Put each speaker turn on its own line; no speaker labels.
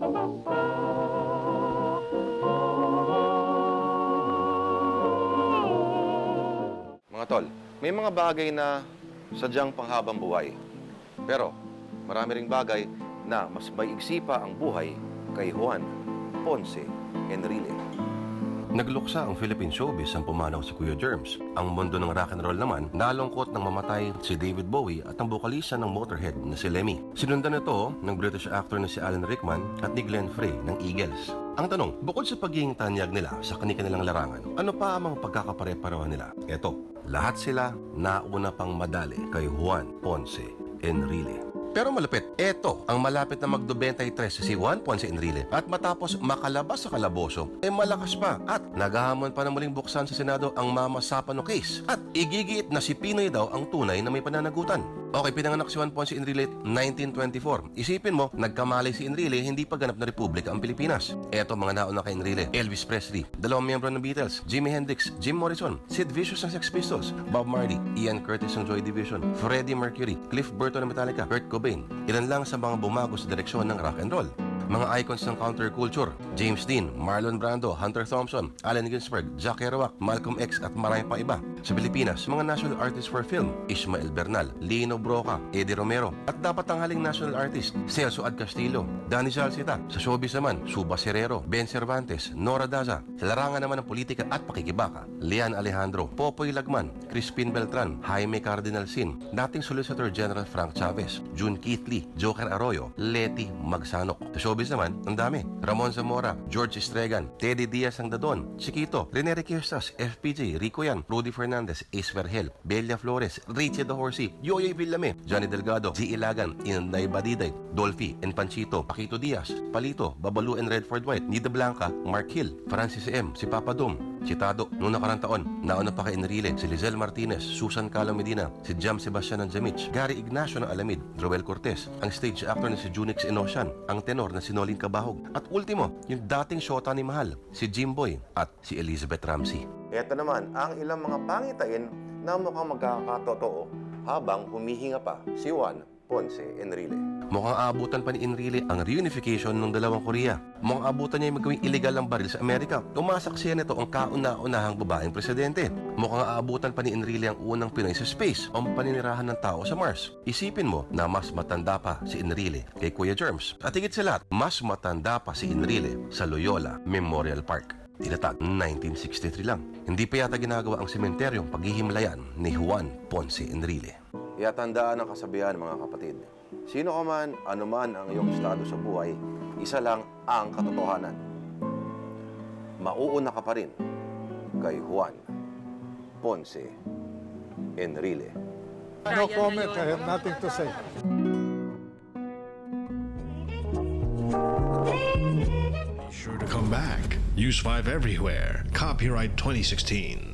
Mga tol, may mga bagay na sadyang panghabang buhay. Pero marami ring bagay na mas maigsi pa ang buhay kay Juan Ponce Enrile.
Nagluksa ang Philippine showbiz ang pumanaw si Kuya Germs. Ang mundo ng rock and roll naman, nalungkot nang mamatay si David Bowie at ang bokalista ng Motorhead na si Lemmy. Sinundan ito ng British actor na si Alan Rickman at ni Glenn Frey ng Eagles. Ang tanong, bukod sa pagiging tanyag nila sa kanilang larangan, ano pa ang mga pagkakapare-pareho nila? Eto, lahat sila nauna pang madali kay Juan Ponce Enrile. Pero malapit, eto ang malapit na magdo-23 si Juan Ponce Enrile at matapos makalabas sa kalaboso, eh malakas pa at naghahamon pa na muling buksan sa Senado ang Mama Sapano case at igigiit na si Pinoy daw ang tunay na may pananagutan. Okay, pinanganak si Juan Ponce Enrile 1924. Isipin mo, nagkamali si Enrile, hindi pa ganap na republika ang Pilipinas. Eto mga nauna kay Enrile, Elvis Presley, dalawang miyembro ng Beatles, Jimi Hendrix, Jim Morrison, Sid Vicious ng Sex Pistols, Bob Marley, Ian Curtis ng Joy Division, Freddie Mercury, Cliff Burton ng Metallica, Kurt Cobain. Ilan lang sa mga bumago sa direksyon ng rock and roll. Mga icons ng counterculture, James Dean, Marlon Brando, Hunter Thompson, Allen Ginsberg, Jack Kerouac, Malcolm X at marami pa iba. Sa Pilipinas, mga national artists for film, Ismael Bernal, Lino Broca, Eddie Romero, at dapat tanghaling national artist, Celso Ad Castillo, Danny Salcita. Sa showbiz naman, Suba Serrero, Ben Cervantes, Nora Daza. Sa larangan naman ng politika at pakikibaka, Lian Alejandro, Popoy Lagman, Crispin Beltran, Jaime Cardinal Sin, dating Solicitor General Frank Chavez, June Keithley, Joker Arroyo, Leti Magsanok. Sa showbiz naman, ang dami. Ramon Zamora, George Estregan, Teddy Diaz ang Dadon, Chiquito, Rene Requiestas, FPJ, Rico Yan, Rudy Fernandez, Ace Vergel, Belia Flores, Richie The Horsey, Yoyoy Villame, Johnny Delgado, G. Ilagan, Inday Badiday, Dolphy, and Panchito, Paquito Diaz, Palito, Babalu and Redford White, Nida Blanca, Mark Hill, Francis M, si Papa Dum, Citado, noong nakarang taon, nauna pa kay Enrile, si Lizelle Martinez, Susan Calo Medina, si Jam Sebastian ng Jamich, Gary Ignacio ng Alamid, Roel Cortez, ang stage actor na si Junix Inosian, ang tenor na si Nolin Cabahog, at ultimo, yung dating shota ni Mahal, si Jimboy, at si Elizabeth Ramsey.
Ito naman ang ilang mga pangitain na mukhang magkakatotoo habang humihinga pa si Juan Ponce Enrile.
Mukhang aabutan pa ni Enrile ang reunification ng dalawang Korea. Mukhang aabutan niya yung magawing illegal ang baril sa Amerika. Umasaksiyan nito ang kauna-unahang babaeng presidente. Mukhang aabutan pa ni Enrile ang unang Pinoy sa space ang paninirahan ng tao sa Mars. Isipin mo na mas matanda pa si Enrile kay Kuya Germs. At higit sa lahat, mas matanda pa si Enrile sa Loyola Memorial Park. Tinatag 1963 lang. Hindi pa yata ginagawa ang sementeryong paghihimlayan ni Juan Ponce Enrile.
Kaya tandaan ang kasabihan mga kapatid. Sino ka man, anuman ang iyong estado sa buhay, isa lang ang katotohanan. Mauuna ka pa rin kay Juan Ponce Enrile.
No comment. I have nothing to say.
Be sure to come back. Use 5 everywhere. Copyright 2016.